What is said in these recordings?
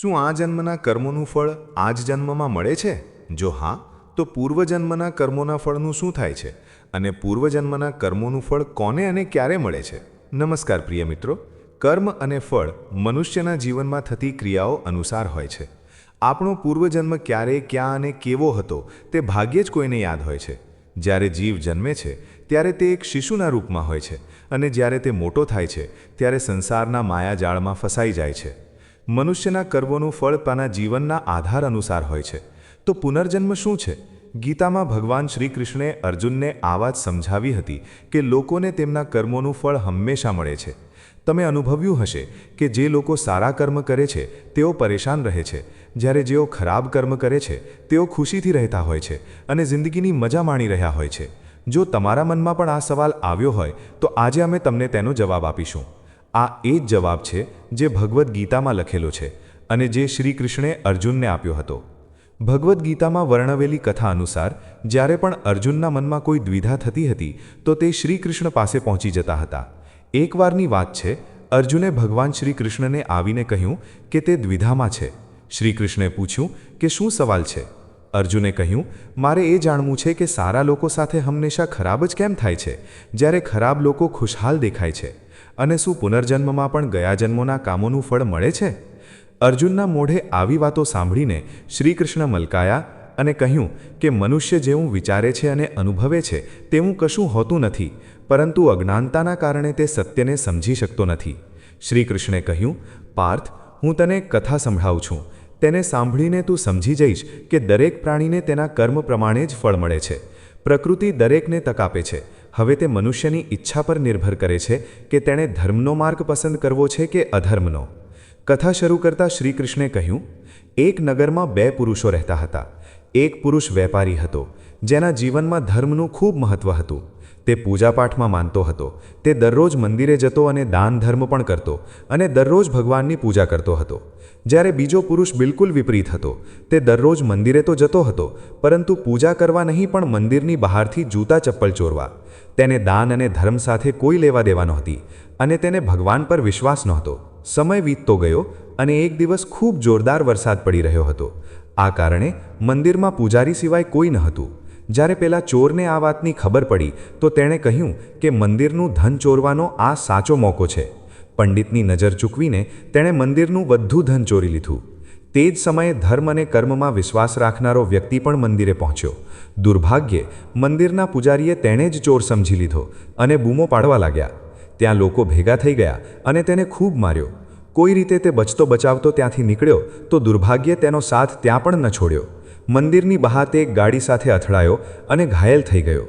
શું આ જન્મના કર્મોનું ફળ આ જ જન્મમાં મળે છે? જો હા, તો પૂર્વજન્મના કર્મોના ફળનું શું થાય છે? અને પૂર્વજન્મના કર્મોનું ફળ કોને અને ક્યારે મળે છે? નમસ્કાર પ્રિય મિત્રો. કર્મ અને ફળ મનુષ્યના જીવનમાં થતી ક્રિયાઓ અનુસાર હોય છે. આપણો પૂર્વજન્મ ક્યારે, ક્યાં અને કેવો હતો તે ભાગ્યે જ કોઈને યાદ હોય છે. જ્યારે જીવ જન્મે છે, ત્યારે તે એક શિશુના રૂપમાં હોય છે અને જ્યારે તે મોટો થાય છે, ત્યારે સંસારના માયાજાળમાં ફસાઈ જાય છે. મનુષ્યના કર્મોનું ફળ પાના જીવનના આધાર અનુસાર હોય છે. તો પુનર્જન્મ શું છે? ગીતામાં ભગવાન શ્રી કૃષ્ણે અર્જુનને આ વાત સમજાવી હતી કે લોકોને તેમના કર્મોનું ફળ હંમેશા મળે છે. તમે અનુભવ્યું હશે કે જે લોકો સારા કર્મ કરે છે, તેઓ પરેશાન રહે છે. જ્યારે જેઓ ખરાબ કર્મ કરે છે, તેઓ ખુશીથી રહેતા હોય છે અને જિંદગીની મજા માણી રહ્યા હોય છે. જો તમારા મનમાં પણ આ સવાલ આવ્યો હોય, તો આજે અમે તમને તેનો જવાબ આપીશું. આ એ જ જવાબ છે જે ભગવદ્ ગીતામાં લખેલો છે અને જે શ્રી કૃષ્ણે અર્જુનને આપ્યો હતો. ભગવદ્ ગીતામાં વર્ણવેલી કથા અનુસાર, જ્યારે પણ અર્જુનના મનમાં કોઈ દ્વિધા થતી હતી, તો તે શ્રી કૃષ્ણ પાસે પહોંચી જતા હતા. એકવારની વાત છે, અર્જુને ભગવાન શ્રી કૃષ્ણને આવીને કહ્યું કે તે દ્વિધામાં છે. શ્રી કૃષ્ણે પૂછ્યું કે શું સવાલ છે? અર્જુને કહ્યું, મારે એ જાણવું છે કે સારા લોકો સાથે હંમેશા ખરાબ જ કેમ થાય છે? જ્યારે ખરાબ લોકો ખુશહાલ દેખાય છે. અને શું પુનર્જન્મમાં પણ ગયા જન્મોના કામોનું ફળ મળે છે? અર્જુનના મોઢે આવી વાતો સાંભળીને શ્રીકૃષ્ણ મલકાયા અને કહ્યું કે મનુષ્ય જેવું વિચારે છે અને અનુભવે છે તેવું કશું હોતું નથી, પરંતુ અજ્ઞાનતાના કારણે તે સત્યને સમજી શકતો નથી. શ્રીકૃષ્ણે કહ્યું, પાર્થ, હું તને કથા સંભળાવું છું. તેને સાંભળીને તું સમજી જઈશ કે દરેક પ્રાણીને તેના કર્મ પ્રમાણે જ ફળ મળે છે. પ્રકૃતિ દરેકને તક આપે છે. હવે તે મનુષ્યની ઈચ્છા પર નિર્ભર કરે છે કે તેણે ધર્મનો માર્ગ પસંદ કરવો છે કે અધર્મનો. કથા શરૂ કરતા શ્રીકૃષ્ણે કહ્યું, એક નગરમાં બે પુરુષો રહેતા હતા. એક પુરુષ વેપારી હતો, જેના જીવનમાં ધર્મનું ખૂબ મહત્વ હતું. તે પૂજાપાઠમાં માનતો હતો. તે દરરોજ મંદિરે જતો અને દાન ધર્મ પણ કરતો અને દરરોજ ભગવાનની પૂજા કરતો હતો. જ્યારે બીજો પુરુષ બિલકુલ વિપરીત હતો. તે દરરોજ મંદિરે તો જતો હતો, પરંતુ પૂજા કરવા નહીં પણ મંદિરની બહારથી જૂતા ચપ્પલ ચોરવા. તેને દાન અને ધર્મ સાથે કોઈ લેવા દેવા નહોતી અને તેને ભગવાન પર વિશ્વાસ નહોતો. સમય વીતતો ગયો અને એક દિવસ ખૂબ જોરદાર વરસાદ પડી રહ્યો હતો. આ કારણે મંદિરમાં પૂજારી સિવાય કોઈ ન હતું. જ્યારે પેલા ચોરને આ વાતની ખબર પડી, તો તેણે કહ્યું કે મંદિરનું ધન ચોરવાનો આ સાચો મોકો છે. પંડિતની નજર ચૂકવીને તેણે મંદિરનું બધું ધન ચોરી લીધું. તે જ સમયે ધર્મ અને કર્મમાં વિશ્વાસ રાખનારો વ્યક્તિ પણ મંદિરે પહોંચ્યો. દુર્ભાગ્યે, મંદિરના પૂજારીએ તેણે જ ચોર સમજી લીધો અને બૂમો પાડવા લાગ્યા. ત્યાં લોકો ભેગા થઈ ગયા અને તેને ખૂબ માર્યો. કોઈ રીતે તે બચતો બચાવતો ત્યાંથી નીકળ્યો, તો દુર્ભાગ્યે તેનો સાથ ત્યાં પણ ન છોડ્યો. મંદિરની બહાર તે ગાડી સાથે અથડાયો અને ઘાયલ થઈ ગયો.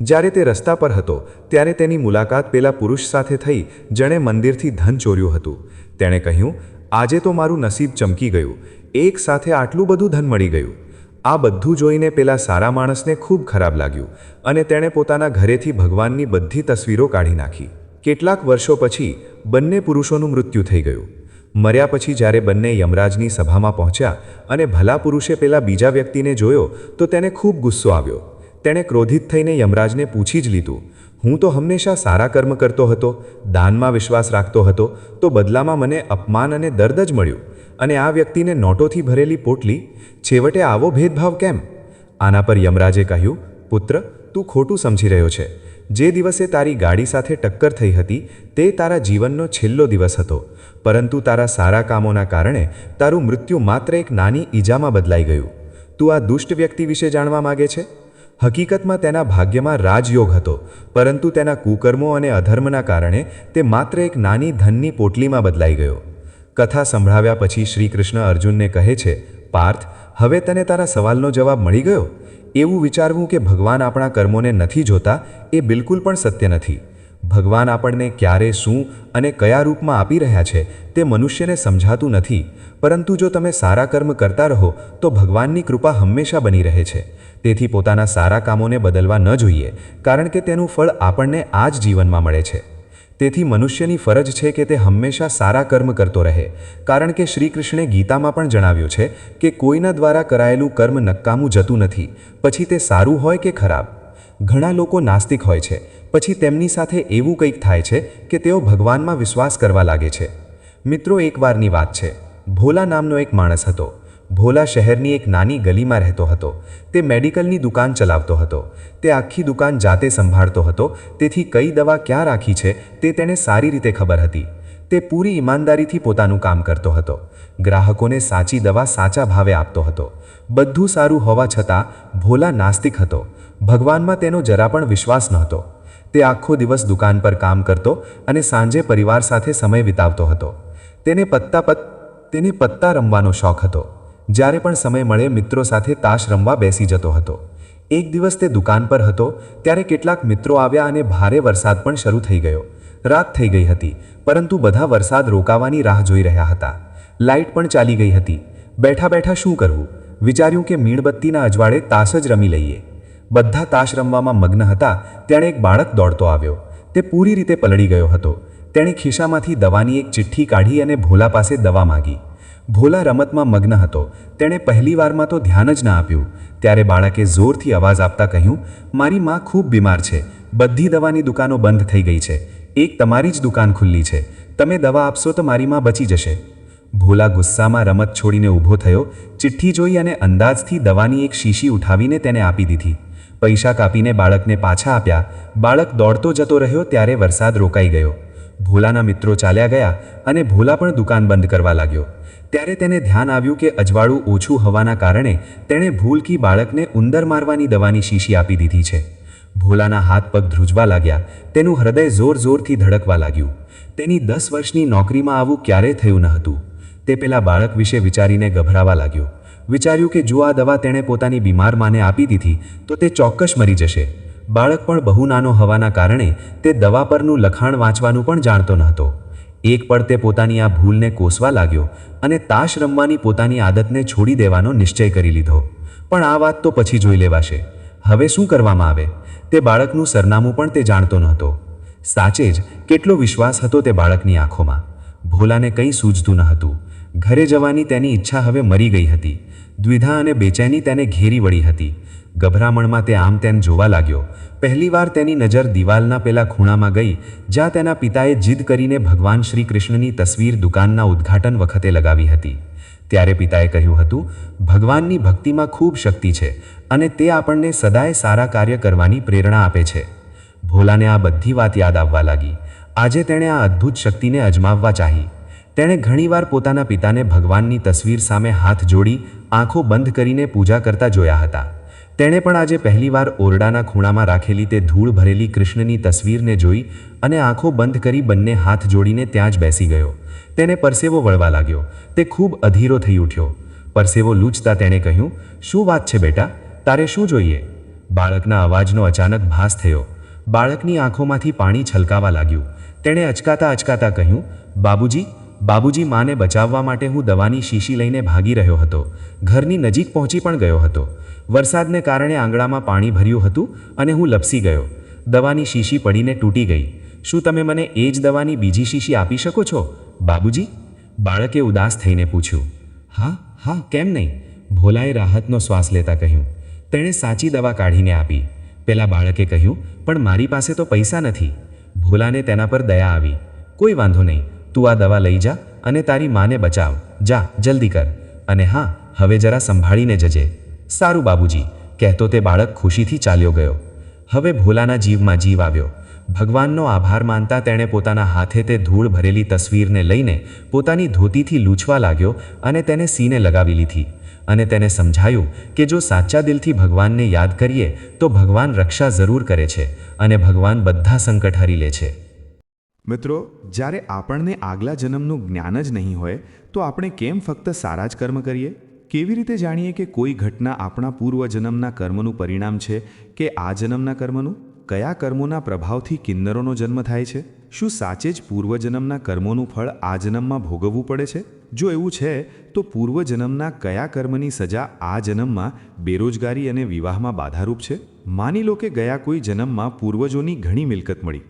જ્યારે તે રસ્તા પર હતો, ત્યારે તેની મુલાકાત પેલા પુરુષ સાથે થઈ, જેણે મંદિરથી ધન ચોર્યું હતું. તેણે કહ્યું, આજે તો મારું નસીબ ચમકી ગયું. એક સાથે આટલું બધું ધન મળી ગયું. આ બધું જોઈને પેલા સારા માણસને ખૂબ ખરાબ લાગ્યું અને તેણે પોતાના ઘરેથી ભગવાનની બધી તસવીરો કાઢી નાખી. કેટલાક વર્ષો પછી બંને પુરુષોનું મૃત્યુ થઈ ગયું. મર્યા પછી જ્યારે બંને યમરાજની સભામાં પહોંચ્યા અને ભલા પુરુષે પેલા બીજા વ્યક્તિને જોયો, તો તેને ખૂબ ગુસ્સો આવ્યો. તેણે ક્રોધિત થઈને યમરાજને પૂછી જ લીધું, હું તો હંમેશા સારા કર્મ કરતો હતો, દાનમાં વિશ્વાસ રાખતો હતો, તો બદલામાં મને અપમાન અને દર્દ જ મળ્યું. અને આ વ્યક્તિને નોટોથી ભરેલી પોટલી? છેવટે આવો ભેદભાવ કેમ? આના પર યમરાજે કહ્યું, પુત્ર, તું ખોટું સમજી રહ્યો છે. જે દિવસે તારી ગાડી સાથે ટક્કર થઈ હતી, તે તારા જીવનનો છેલ્લો દિવસ હતો. પરંતુ તારા સારા કામોના કારણે તારું મૃત્યુ માત્ર એક નાની ઈજામાં બદલાઈ ગયું. તું આ દુષ્ટ વ્યક્તિ વિશે જાણવા માગે છે? હકીકતમાં તેના ભાગ્યમાં રાજયોગ હતો, પરંતુ તેના કુકર્મો અને અધર્મના કારણે તે માત્ર એક નાની ધનની પોટલીમાં બદલાઈ ગયો. કથા સંભળાવ્યા પછી શ્રીકૃષ્ણ અર્જુનને કહે છે, પાર્થ, હવે તને તારા સવાલનો જવાબ મળી ગયો? એવું વિચારવું કે ભગવાન આપણા કર્મોને નથી જોતા એ બિલકુલ પણ સત્ય નથી. ભગવાન આપણને ક્યારે શું અને કયા રૂપમાં આપી રહ્યા છે તે મનુષ્યને સમજાતું નથી. પરંતુ જો તમે સારા કર્મ કરતા રહો, તો ભગવાનની કૃપા હંમેશા બની રહે છે. તેથી પોતાના સારા કામોને બદલવા ન જોઈએ, કારણ કે તેનું ફળ આપણને આ જ જીવનમાં મળે છે. તેથી મનુષ્યની ફરજ છે કે તે હંમેશા સારા કર્મ કરતો રહે. કારણ કે શ્રી કૃષ્ણે ગીતામાં પણ જણાવ્યું છે કે કોઈના દ્વારા કરાયેલું કર્મ નક્કામું જતું નથી. પછી તે સારું હોય કે ખરાબ? ઘણા લોકો નાસ્તિક હોય છે. પછી તેમની સાથે એવું કંઈક થાય છે કે તેઓ ભગવાનમાં વિશ્વાસ કરવા લાગે છે. મિત્રો એકવારની વાત છે. ભોલા નામનો એક માણસ હતો. ભોલા શહેરની એક નાની ગલીમાં રહેતો હતો. તે મેડિકલની દુકાન ચલાવતો હતો. તે આખી દુકાન જાતે સંભાળતો હતો. તેથી કઈ દવા ક્યાં રાખી છે તે તેને સારી રીતે ખબર હતી. તે પૂરી ઈમાનદારીથી પોતાનું કામ કરતો હતો. ગ્રાહકોને સાચી દવા સાચા ભાવે આપતો હતો. બધું સારું હોવા છતાં ભોલા નાસ્તિક હતો. ભગવાનમાં તેનો જરા પણ વિશ્વાસ નહોતો. તે આખો દિવસ દુકાન પર કામ કરતો અને સાંજે પરિવાર સાથે સમય વિતાવતો હતો. તેને પત્તા પત, તેને પત્તા રમવાનો શોખ હતો. જ્યારે પણ સમય મળે, મિત્રો સાથે તાશ રમવા બેસી જતો હતો. એક દિવસ તે દુકાન પર હતો, ત્યારે કેટલાક મિત્રો આવ્યા અને ભારે વરસાદ પણ શરૂ થઈ ગયો. રાત થઈ ગઈ હતી, પરંતુ બધા વરસાદ રોકાવાની રાહ જોઈ રહ્યા હતા. લાઇટ પણ ચાલી ગઈ હતી. બેઠા બેઠા શું કરવું? વિચાર્યું કે મીણબત્તીના અજવાળે તાશ જ રમી લઈએ. બધા તાશ રમવામાં મગ્ન હતા, તેણે એક બાળક દોડતો આવ્યો. તે પૂરી રીતે પલળી ગયો હતો. તેણે ખિસ્સામાંથી દવાની એક ચિઠ્ઠી કાઢી અને ભોલા પાસે દવા માગી. ભોલા રમતમાં મગ્ન હતો. તેણે પહેલીવારમાં તો ધ્યાન જ ના આપ્યું. ત્યારે બાળકે જોરથી અવાજ આપતા કહ્યું, મારી માં ખૂબ બીમાર છે. બધી દવાની દુકાનો બંધ થઈ ગઈ છે. એક તમારી જ દુકાન ખુલ્લી છે. તમે દવા આપશો તો મારી માં બચી જશે. ભોલા ગુસ્સામાં રમત છોડીને ઊભો થયો, ચિઠ્ઠી જોઈ અને અંદાજથી દવાની એક શીશી ઉઠાવીને તેને આપી દીધી. પૈસા કાપીને બાળકને પાછા આપ્યા. બાળક દોડતો જતો રહ્યો ત્યારે વરસાદ રોકાઈ ગયો. ભોલાના મિત્રો ચાલ્યા ગયા અને ભોલા પણ દુકાન બંધ કરવા લાગ્યો. ત્યારે તેને ધ્યાન આવ્યું કે અજવાળું ઓછું હોવાના કારણે તેણે ભૂલકી બાળકને ઉંદર મારવાની દવાની શીશી આપી દીધી છે. ભોલાના હાથ પગ ધ્રુજવા લાગ્યા, તેનું હૃદય જોર જોરથી ધડકવા લાગ્યું. તેની દસ વર્ષની નોકરીમાં આવું ક્યારેય થયું ન હતું. તે પેલા બાળક વિશે વિચારીને ગભરાવા લાગ્યો. વિચાર્યું કે જો આ દવા તેણે પોતાની બીમાર માને આપી દીધી, તો તે ચોક્કસ મરી જશે. બાળક પણ બહુ નાનો હોવાના કારણે તે દવા પરનું લખાણ વાંચવાનું પણ જાણતો નહોતો એક પળ તે પોતાની આ ભૂલને કોસવા લાગ્યો અને તાશ રમવાની પોતાની આદતને છોડી દેવાનો નિશ્ચય કરી લીધો. પણ આ વાત તો પછી જોઈ લેવાશે. હવે શું કરવામાં આવે? તે બાળકનું સરનામું પણ તે જાણતો નહોતો. સાચે જ કેટલો વિશ્વાસ હતો તે બાળકની આંખોમાં. ભોલાને કંઈ સૂઝતું ન હતું. ઘરે જવાની તેની ઈચ્છા હવે મરી ગઈ હતી. દ્વિધા અને બેચેની તેને ઘેરી વળી હતી. ગભરામણમાં તે આમ તેમ જોવા લાગ્યો. પહેલીવાર તેની નજર દિવાલના પેલા ખૂણામાં ગઈ, જ્યાં તેના પિતાએ જીદ કરીને ભગવાન શ્રી કૃષ્ણની તસવીર દુકાનના ઉદ્ઘાટન વખતે લગાવી હતી. ત્યારે પિતાએ કહ્યું હતું, ભગવાનની ભક્તિમાં ખૂબ શક્તિ છે અને તે આપણને સદાય સારા કાર્ય કરવાની પ્રેરણા આપે છે. ભોલાને આ બધી વાત યાદ આવવા લાગી. આજે તેણે આ અદ્ભુત શક્તિને અજમાવવા ચાહી. તેણે ઘણીવાર પોતાના પિતાને ભગવાનની તસવીર સામે હાથ જોડી, આંખો બંધ કરીને પૂજા કરતા જોયા હતા. તેણે પણ આજે પહેલીવાર ઓરડાના ખૂણામાં રાખેલી તે ધૂળ ભરેલી કૃષ્ણની તસવીરને જોઈ અને આંખો બંધ કરી બંને હાથ જોડીને ત્યાં જ બેસી ગયો. તેને પરસેવો વળવા લાગ્યો. તે ખૂબ અધીરો થઈ ઉઠ્યો. પરસેવો લૂંચતા તેણે કહ્યું, શું વાત છે બેટા? તારે શું જોઈએ? બાળકના અવાજનો અચાનક ભાસ થયો. બાળકની આંખોમાંથી પાણી છલકાવા લાગ્યું. તેણે અચકાતા અચકાતા કહ્યું, બાબુજી બાબુજી માને બચાવવા માટે હું દવાની શીશી લઈને ભાગી રહ્યો હતો. ઘરની નજીક પહોંચી પણ ગયો હતો. વરસાદને કારણે આંગણામાં પાણી ભર્યું હતું અને હું લપસી ગયો. દવાની શીશી પડીને તૂટી ગઈ. શું તમે મને એ જ દવાની બીજી શીશી આપી શકો છો? બાબુજી? બાળકે ઉદાસ થઈને પૂછ્યું. હા હા, કેમ નહીં? ભોલાએ રાહતનો શ્વાસ લેતા કહ્યું. તેણે સાચી દવા કાઢીને આપી. પેલા બાળકે કહ્યું, પણ મારી પાસે તો પૈસા નથી. ભોલાને તેના પર દયા આવી. કોઈ વાંધો નહીં. તું આ દવા લઈ જા અને તારી માને બચાવ. જા, જલ્દી કર. અને હા, હવે જરા સંભાળીને જજે. સારું બાબુજી, કહેતો તે બાળક ખુશીથી ચાલ્યો ગયો. હવે ભોલાના જીવમાં જીવ આવ્યો. ભગવાનનો આભાર માનતા તેણે પોતાના હાથે તે ધૂળ ભરેલી તસવીરને લઈને પોતાની ધોતીથી લૂછવા લાગ્યો અને તેને સીને લગાવી લીધી. અને તેને સમજાયું કે જો સાચા દિલથી ભગવાનને યાદ કરીએ તો ભગવાન રક્ષા જરૂર કરે છે અને ભગવાન બધા સંકટ હરી લે છે. મિત્રો, જ્યારે આપણને આગલા જન્મનું જ્ઞાન જ નહીં હોય, તો આપણે કેમ ફક્ત સારા જ કર્મ કરીએ? કેવી રીતે જાણીએ કે કોઈ ઘટના આપણા પૂર્વજન્મના કર્મનું પરિણામ છે કે આ જન્મના કર્મનું? કયા કર્મોના પ્રભાવથી કિન્નરોનો જન્મ થાય છે? શું સાચે જ પૂર્વજન્મના કર્મોનું ફળ આ જન્મમાં ભોગવવું પડે છે? જો એવું છે, તો પૂર્વજન્મના કયા કર્મની સજા આ જન્મમાં બેરોજગારી અને વિવાહમાં બાધારૂપ છે? માની લો કે ગયા કોઈ જન્મમાં પૂર્વજોની ઘણી મિલકત મળી.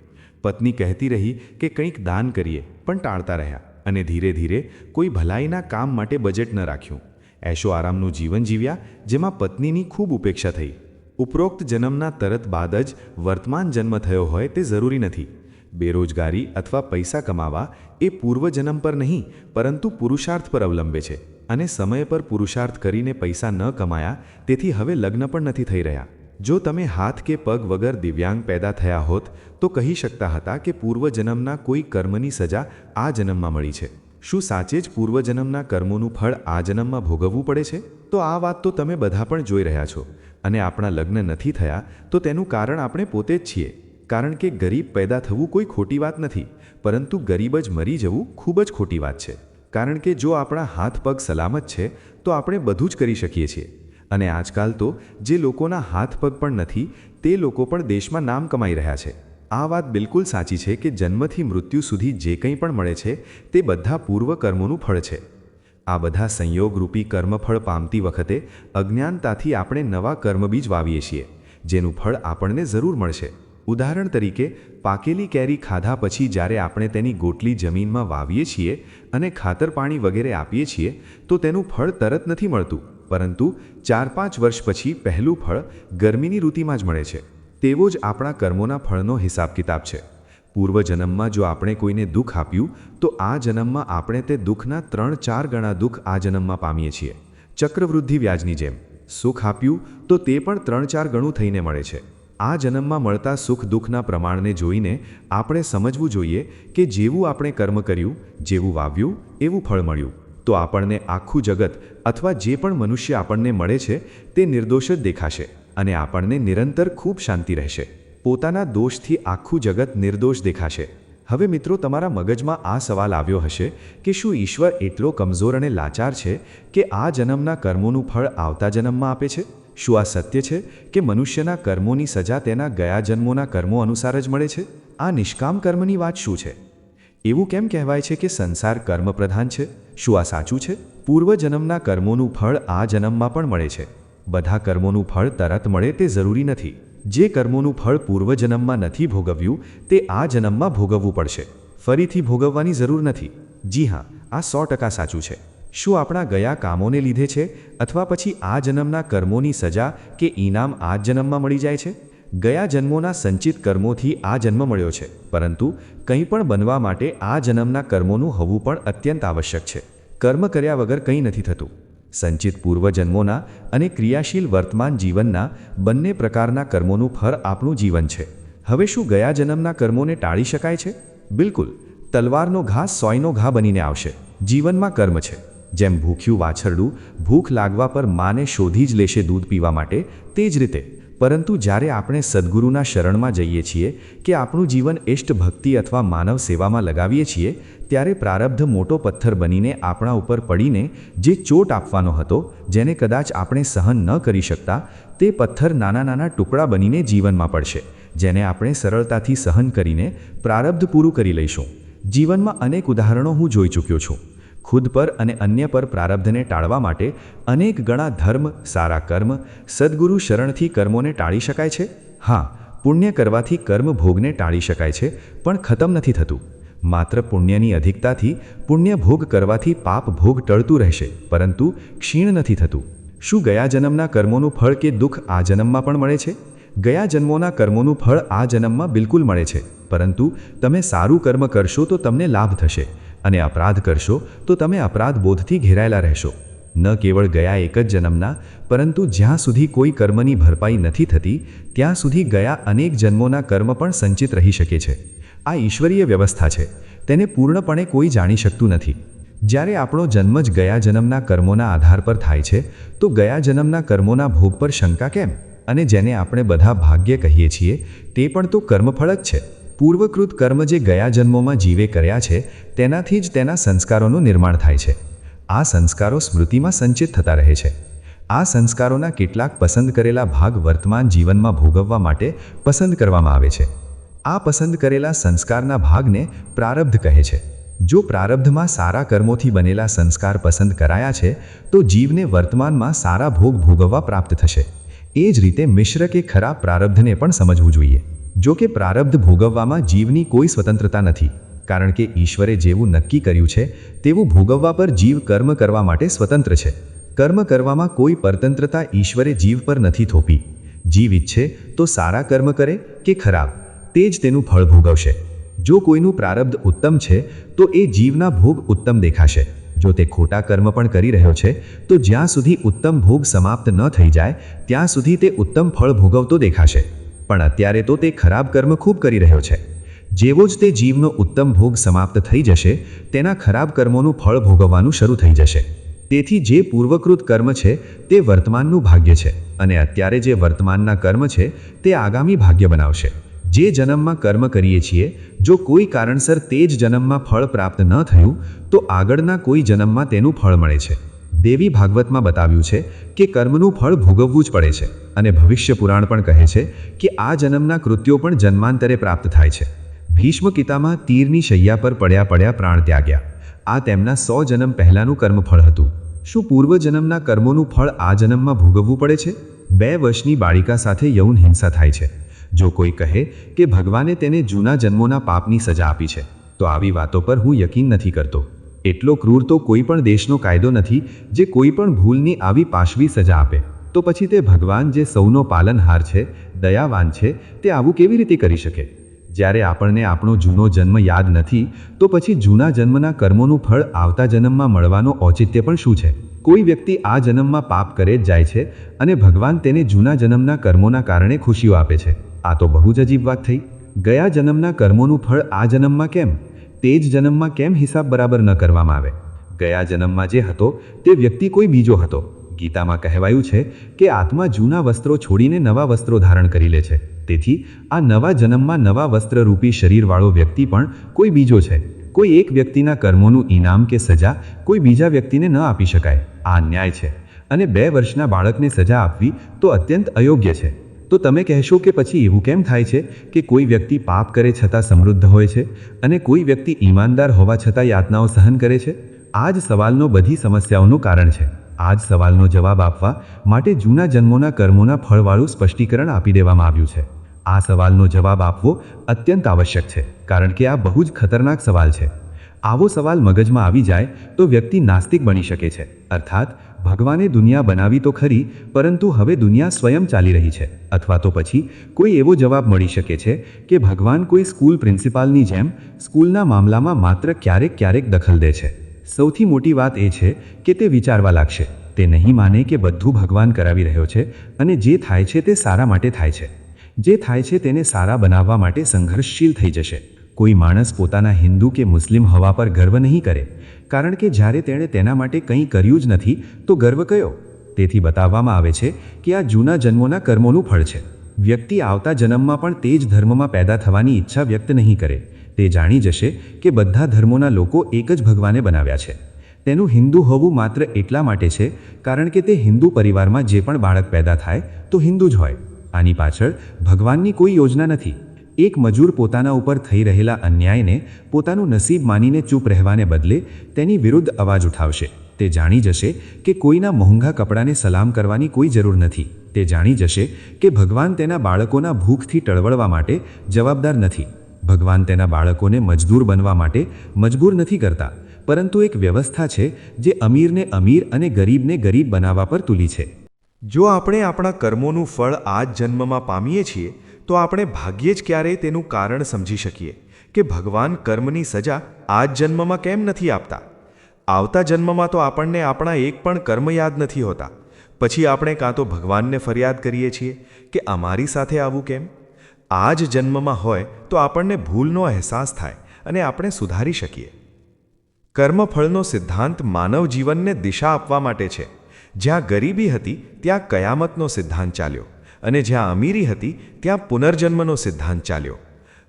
પત્ની કહેતી રહી કે કંઈક દાન કરીએ, પણ ટાળતા રહ્યા અને ધીરે ધીરે કોઈ ભલાઈના કામ માટે બજેટ ન રાખ્યું. એશો આરામનું જીવન જીવ્યા, જેમાં પત્નીની ખૂબ ઉપેક્ષા થઈ. ઉપરોક્ત જન્મના તરત બાદ જ વર્તમાન જન્મ થયો હોય તે જરૂરી નથી. બેરોજગારી અથવા પૈસા કમાવા એ પૂર્વજન્મ પર નહીં, પરંતુ પુરુષાર્થ પર અવલંબે છે અને સમય પર પુરુષાર્થ કરીને પૈસા ન કમાયા, તેથી હવે લગ્ન પણ નથી થઈ રહ્યા. જો તમે હાથ કે પગ વગર દિવ્યાંગ પેદા થયા હોત, તો કહી શકતા હતા કે પૂર્વજન્મના કોઈ કર્મની સજા આ જન્મમાં મળી છે. શું સાચે જ પૂર્વજન્મના કર્મોનું ફળ આ જન્મમાં ભોગવવું પડે છે? તો આ વાત તો તમે બધા પણ જોઈ રહ્યા છો. અને આપણા લગ્ન નથી થયા, તો તેનું કારણ આપણે પોતે જ છીએ. કારણ કે ગરીબ પેદા થવું કોઈ ખોટી વાત નથી, પરંતુ ગરીબ જ મરી જવું ખૂબ જ ખોટી વાત છે. કારણ કે જો આપણા હાથ પગ સલામત છે, તો આપણે બધું જ કરી શકીએ છીએ. અને આજકાલ તો જે લોકોના હાથ પગ પણ નથી, તે લોકો પણ દેશમાં નામ કમાઈ રહ્યા છે. આ વાત બિલકુલ સાચી છે કે જન્મથી મૃત્યુ સુધી જે કંઈ પણ મળે છે, તે બધા પૂર્વ કર્મોનું ફળ છે. આ બધા સંયોગરૂપી કર્મફળ પામતી વખતે અજ્ઞાનતાથી આપણે નવા કર્મબીજ વાવીએ છીએ, જેનું ફળ આપણને જરૂર મળશે. ઉદાહરણ તરીકે, પાકેલી કેરી ખાધા પછી જ્યારે આપણે તેની ગોટલી જમીનમાં વાવીએ છીએ અને ખાતર પાણી વગેરે આપીએ છીએ, તો તેનું ફળ તરત નથી મળતું. પરંતુ ચાર પાંચ વર્ષ પછી પહેલું ફળ ગરમીની ઋતુમાં જ મળે છે. તેવો જ આપણા કર્મોના ફળનો હિસાબ કિતાબ છે. પૂર્વજન્મમાં જો આપણે કોઈને દુઃખ આપ્યું, તો આ જન્મમાં આપણે તે દુઃખના ત્રણ ચાર ગણા દુઃખ આ જન્મમાં પામીએ છીએ. ચક્રવૃદ્ધિ વ્યાજની જેમ. સુખ આપ્યું, તો તે પણ ત્રણ ચાર ગણું થઈને મળે છે. આ જન્મમાં મળતા સુખ દુઃખના પ્રમાણને જોઈને આપણે સમજવું જોઈએ કે જેવું આપણે કર્મ કર્યું, જેવું વાવ્યું, એવું ફળ મળ્યું. તો આપણને આખું જગત અથવા જે પણ મનુષ્ય આપણને મળે છે, તે નિર્દોષ જ દેખાશે અને આપણને નિરંતર ખૂબ શાંતિ રહેશે. પોતાના દોષથી આખું જગત નિર્દોષ દેખાશે. હવે મિત્રો, તમારા મગજમાં આ સવાલ આવ્યો હશે કે શું ઈશ્વર એટલો કમજોર અને લાચાર છે કે આ જન્મના કર્મોનું ફળ આવતા જન્મમાં આપે છે? શું આ સત્ય છે કે મનુષ્યના કર્મોની સજા તેના ગયા જન્મોના કર્મો અનુસાર જ મળે છે? આ નિષ્કામ કર્મની વાત શું છે? એવું કેમ કહેવાય છે કે સંસાર કર્મપ્રધાન છે? શું આ સાચું છે? પૂર્વજન્મના કર્મોનું ફળ આ જન્મમાં પણ મળે છે. બધા કર્મોનું ફળ તરત મળે તે જરૂરી નથી. જે કર્મોનું ફળ પૂર્વજન્મમાં નથી ભોગવ્યું, તે આ જન્મમાં ભોગવવું પડશે. ફરીથી ભોગવવાની જરૂર નથી. જી હા, આ સો ટકા સાચું છે. શું આપણા ગયા કામોને લીધે છે? અથવા પછી આ જન્મના કર્મોની સજા કે ઇનામ આ જન્મમાં મળી જાય છે? ગયા જન્મોના સંચિત કર્મોથી આ જન્મ મળ્યો છે. પરંતુ કંઈ પણ બનવા માટે આ જન્મના કર્મોનું હોવું પણ અત્યંત આવશ્યક છે. કર્મ કર્યા વગર કંઈ નથી થતું. સંચિત પૂર્વજન્મોના અને ક્રિયાશીલ વર્તમાન જીવનના બંને પ્રકારના કર્મોનું ફળ આપણું જીવન છે. હવે શું ગયા જન્મના કર્મોને ટાળી શકાય છે? બિલકુલ. તલવારનો ઘા સોયનો ઘા બનીને આવશે. જીવનમાં કર્મ છે. જેમ ભૂખ્યું વાછરડું ભૂખ લાગવા પર માને શોધી જ લેશે દૂધ પીવા માટે, તે જ રીતે પરંતુ જ્યારે આપણે સદગુરુના શરણમાં જઈએ છીએ કે આપણું જીવન ઇષ્ટ ભક્તિ અથવા માનવ સેવામાં લગાવીએ છીએ, ત્યારે પ્રારબ્ધ મોટો પથ્થર બનીને આપણા ઉપર પડીને જે ચોટ આપવાનો હતો, જેને કદાચ આપણે સહન ન કરી શકતા, તે પથ્થર નાના નાના ટુકડા બનીને જીવનમાં પડશે, જેને આપણે સરળતાથી સહન કરીને પ્રારબ્ધ પૂરું કરી લઈશું. જીવનમાં અનેક ઉદાહરણો હું જોઈ ચૂક્યો છું. ખુદ પર અને અન્ય પર પ્રારબ્ધને ટાળવા માટે અનેક ગણા ધર્મ, સારા કર્મ, સદગુરુ શરણથી કર્મોને ટાળી શકાય છે? હા, પુણ્ય કરવાથી કર્મ ભોગને ટાળી શકાય છે, પણ ખતમ નથી થતું. માત્ર પુણ્યની અધિકતાથી પુણ્ય ભોગ કરવાથી પાપ ભોગ ટળતું રહેશે, પરંતુ ક્ષીણ નથી થતું. શું ગયા જન્મના કર્મોનું ફળ કે દુઃખ આ જન્મમાં પણ મળે છે? ગયા જન્મોના કર્મોનું ફળ આ જન્મમાં બિલકુલ મળે છે, પરંતુ તમે સારું કર્મ કરશો તો તમને લાભ થશે. અને અપરાધ કરશો, તો તમે અપરાધ બોધથી ઘેરાયેલા રહેશો. ન કેવળ ગયા એક જ જન્મના, પરંતુ જ્યાં સુધી કોઈ કર્મની ભરપાઈ નથી થતી, ત્યાં સુધી ગયા અનેક જન્મોના કર્મ પણ સંચિત રહી શકે છે. આ ઈશ્વરીય વ્યવસ્થા છે. તેને પૂર્ણપણે કોઈ જાણી શકતું નથી. જ્યારે આપણો જન્મ જ ગયા જન્મના કર્મોના આધાર પર થાય છે, તો ગયા જન્મના કર્મોના ભોગ પર શંકા કેમ? અને જેને આપણે બધા ભાગ્ય કહીએ છીએ, તે પણ તો કર્મફળ જ છે. પૂર્વકૃત કર્મ જે ગયા જન્મોમાં જીવે કર્યા છે, તેનાથી જ તેના સંસ્કારોનું નિર્માણ થાય છે. આ સંસ્કારો સ્મૃતિમાં સંચિત થતા રહે છે. આ સંસ્કારોના કેટલાક પસંદ કરેલા ભાગ વર્તમાન જીવનમાં ભોગવવા માટે પસંદ કરવામાં આવે છે. આ પસંદ કરેલા સંસ્કારના ભાગને પ્રારબ્ધ કહે છે. જો પ્રારબ્ધમાં સારા કર્મોથી બનેલા સંસ્કાર પસંદ કરાયા છે, તો જીવને વર્તમાનમાં સારા ભોગ ભોગવવા પ્રાપ્ત થશે. એ જ રીતે મિશ્ર કે ખરાબ પ્રારબ્ધને પણ સમજવું જોઈએ. જો કે પ્રારબ્ધ ભોગવવામાં જીવની કોઈ સ્વતંત્રતા નથી, કારણ કે ઈશ્વરે જેવું નક્કી કર્યું છે, તેવું ભોગવવા પર જીવ કર્મ કરવા માટે સ્વતંત્ર છે. કર્મ કરવામાં કોઈ પરતંત્રતા ઈશ્વરે જીવ પર નથી થોપી. જીવ ઈચ્છે તો સારા કર્મ કરે કે ખરાબ, તે જ તેનું ફળ ભોગવશે. જો કોઈનું પ્રારબ્ધ ઉત્તમ છે, તો એ જીવના ભોગ ઉત્તમ દેખાશે. જો તે ખોટા કર્મ પણ કરી રહ્યો છે, તો જ્યાં સુધી ઉત્તમ ભોગ સમાપ્ત ન થઈ જાય, ત્યાં સુધી તે ઉત્તમ ફળ ભોગવતો દેખાશે. પણ અત્યારે તો તે ખરાબ કર્મ ખૂબ કરી રહ્યો છે. જેવો જ તે જીવનો ઉત્તમ ભોગ સમાપ્ત થઈ જશે, તેના ખરાબ કર્મોનું ફળ ભોગવવાનું શરૂ થઈ જશે. તેથી જે પૂર્વકૃત કર્મ છે, તે વર્તમાનનું ભાગ્ય છે અને અત્યારે જે વર્તમાનના કર્મ છે, તે આગામી ભાગ્ય બનાવશે. જે જન્મમાં કર્મ કરીએ છીએ, જો કોઈ કારણસર તે જ જન્મમાં ફળ પ્રાપ્ત ન થયું, તો આગળના કોઈ જન્મમાં તેનું ફળ મળે છે. દેવી ભાગવતમાં બતાવ્યું છે કે કર્મનું ફળ ભોગવવું જ પડે છે અને ભવિષ્ય પુરાણ પણ કહે છે કે આ જન્મના કૃત્યો પણ જન્માંતરે પ્રાપ્ત થાય છે. ભીષ્મ પિતામાં તીરની શૈયા પર પડ્યા પડ્યા પ્રાણ ત્યાગ્યા. આ તેમના સો જન્મ પહેલાંનું કર્મફળ હતું. શું પૂર્વજન્મના કર્મોનું ફળ આ જન્મમાં ભોગવવું પડે છે? બે વર્ષની બાળિકા સાથે યૌન હિંસા થાય છે. જો કોઈ કહે કે ભગવાને તેને જૂના જન્મોના પાપની સજા આપી છે, તો આવી વાતો પર હું યકીન નથી કરતો. એટલો ક્રૂર તો કોઈ પણ દેશનો કાયદો નથી જે કોઈ પણ ભૂલની આવી પાશવી સજા આપે. તો પછી તે ભગવાન જે સૌનો પાલનહાર છે, દયાવાન છે, તે આવું કેવી રીતે કરી શકે? જ્યારે આપણને આપણો જૂનો જન્મ યાદ નથી, તો પછી જૂના જન્મના કર્મોનું ફળ આવતા જન્મમાં મળવાનો ઔચિત્ય પણ શું છે? કોઈ વ્યક્તિ આ જન્મમાં પાપ કરે જ જાય છે અને ભગવાન તેને જૂના જન્મના કર્મોના કારણે ખુશીઓ આપે છે. આ તો બહુ જ અજીબ વાત થઈ. ગયા જન્મના કર્મોનું ફળ આ જન્મમાં કેમ? તે જ જન્મમાં કેમ હિસાબ બરાબર ન કરવામાં આવે? ગયા જન્મમાં જે હતો, તે વ્યક્તિ કોઈ બીજો હતો. ગીતામાં કહેવાયું છે કે આત્મા જૂના વસ્ત્રો છોડીને નવા વસ્ત્રો ધારણ કરી લે છે. તેથી આ નવા જન્મમાં નવા વસ્ત્રરૂપી શરીરવાળો વ્યક્તિ પણ કોઈ બીજો છે. કોઈ એક વ્યક્તિના કર્મોનું ઇનામ કે સજા કોઈ બીજા વ્યક્તિને ન આપી શકાય. આ અન્યાય છે. અને બે વર્ષના બાળકને સજા આપવી તો અત્યંત અયોગ્ય છે. તો તમે કહેશો કે પછી એવું કેમ થાય છે કે કોઈ વ્યક્તિ પાપ કરે છતાં સમૃદ્ધ હોય છે અને કોઈ વ્યક્તિ ઈમાનદાર હોવા છતાં યાતનાઓ સહન કરે છે? આ જ સવાલનો બધી સમસ્યાઓનું કારણ છે. આ જ સવાલનો જવાબ આપવા માટે જૂના જન્મોના કર્મોના ફળવાળું સ્પષ્ટીકરણ આપી દેવામાં આવ્યું છે. આ સવાલનો જવાબ આપવો અત્યંત આવશ્યક છે, કારણ કે આ બહુ જ ખતરનાક સવાલ છે. આવો સવાલ મગજમાં આવી જાય તો વ્યક્તિ નાસ્તિક બની શકે છે. અર્થાત ભગવાને દુનિયા બનાવી તો ખરી, પરંતુ હવે દુનિયા સ્વયં ચાલી રહી છે. અથવા તો પછી કોઈ એવો જવાબ મળી શકે છે કે ભગવાન કોઈ સ્કૂલ પ્રિન્સિપાલની જેમ સ્કૂલના મામલામાં માત્ર ક્યારેક ક્યારેક દખલ દે છે. સૌથી મોટી વાત એ છે કે તે વિચારવા લાગશે. તે નહીં માને કે બધું ભગવાન કરાવી રહ્યો છે અને જે થાય છે તે સારા માટે થાય છે. જે થાય છે તેને સારા બનાવવા માટે સંઘર્ષશીલ થઈ જશે. કોઈ માણસ પોતાના હિન્દુ કે મુસ્લિમ હવા પર ગર્વ નહીં કરે, કારણ કે જ્યારે તેણે તેના માટે કંઈ કર્યું જ નથી, તો ગર્વ કયો? તેથી બતાવવામાં આવે છે કે આ જૂના જન્મોના કર્મોનું ફળ છે. વ્યક્તિ આવતા જન્મમાં પણ તે જ ધર્મમાં પેદા થવાની ઈચ્છા વ્યક્ત નહીં કરે. તે જાણી જશે કે બધા ધર્મોના લોકો એક જ ભગવાને બનાવ્યા છે. તેનું હિન્દુ હોવું માત્ર એટલા માટે છે, કારણ કે તે હિન્દુ પરિવારમાં જે પણ બાળક પેદા થાય, તો હિન્દુ જ હોય. આની પાછળ ભગવાનની કોઈ યોજના નથી. એક મજૂર પોતાના ઉપર થઈ રહેલા અન્યાયને પોતાનું નસીબ માનીને ચૂપ રહેવાને બદલે તેની વિરુદ્ધ અવાજ ઉઠાવશે. તે જાણી જશે કે કોઈના મોંઘા કપડાને સલામ કરવાની કોઈ જરૂર નથી. તે જાણી જશે કે ભગવાન તેના બાળકોના ભૂખથી ટળવળવા માટે જવાબદાર નથી. ભગવાન તેના બાળકોને મજદૂર બનવા માટે મજબૂર નથી કરતા, પરંતુ એક વ્યવસ્થા છે જે અમીરને અમીર અને ગરીબને ગરીબ બનાવવા પર તુલી છે. જો આપણે આપણા કર્મોનું ફળ આ જન્મમાં પામીએ છીએ તો આપણે ભાગ્યે જ ક્યારેય તેનું કારણ સમજી શકીએ કે ભગવાન કર્મની સજા આ જ જન્મમાં કેમ નથી આપતા? આવતા જન્મમાં તો આપણને આપણા એક પણ કર્મ યાદ નથી હોતા. પછી આપણે કાં તો ભગવાનને ફરિયાદ કરીએ છીએ કે અમારી સાથે આવું કેમ? આ જ જન્મમાં હોય તો આપણને ભૂલનો અહેસાસ થાય અને આપણે સુધારી શકીએ. કર્મફળનો સિદ્ધાંત માનવ જીવનને દિશા આપવા માટે છે. જ્યાં ગરીબી હતી ત્યાં કયામતનો સિદ્ધાંત ચાલ્યો. અને જ્યાં અમીરી હતી, ત્યાં પુનર્જન્મનો સિદ્ધાંત ચાલ્યો.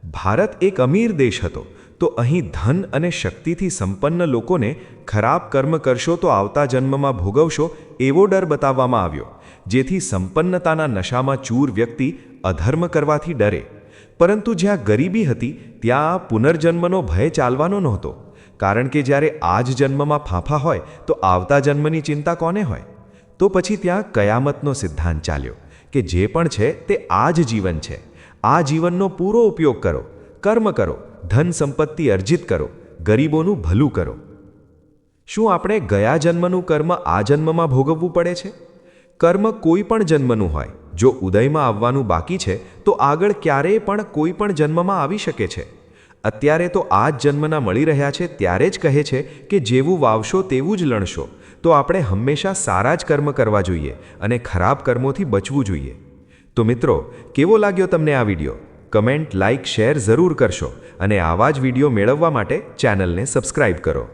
ભારત એક અમીર દેશ હતો, તો અહીં ધન અને શક્તિથી સંપન્ન લોકોને ખરાબ કર્મ કરશો તો આવતા જન્મમાં ભોગવશો એવો ડર બતાવવામાં આવ્યો, જેથી સંપન્નતાના નશામાં ચૂર વ્યક્તિ અધર્મ કરવાથી ડરે. પરંતુ જ્યાં ગરીબી હતી, ત્યાં પુનર્જન્મનો ભય ચાલવાનો નહોતો, કારણ કે જ્યારે આ જ જન્મમાં ફાંફા હોય, તો આવતા જન્મની ચિંતા કોને હોય? તો પછી ત્યાં કયામતનો સિદ્ધાંત ચાલ્યો. કે જે પણ છે તે આ જ જીવન છે. આ જીવનનો પૂરો ઉપયોગ કરો, કર્મ કરો, ધન સંપત્તિ અર્જિત કરો, ગરીબોનું ભલું કરો. શું આપણે ગયા જન્મનું કર્મ આ જન્મમાં ભોગવવું પડે છે? કર્મ કોઈ પણ જન્મનું હોય, જો ઉદયમાં આવવાનું બાકી છે, તો આગળ ક્યારેય પણ કોઈ પણ જન્મમાં આવી શકે છે. અત્યારે તો આ જ જન્મના મળી રહ્યા છે ત્યારે જ કહે છે કે જેવું વાવશો તેવું જ લણશો. તો આપણે હંમેશા સારા જ કર્મ કરવા જોઈએ અને ખરાબ કર્મોથી બચવું જોઈએ. તો મિત્રો, કેવો લાગ્યો તમને આ વીડિયો? કમેન્ટ લાઇક શેર જરૂર કરશો અને આવા જ વીડિયો મેળવવા માટે ચેનલને સબસ્ક્રાઇબ કરો.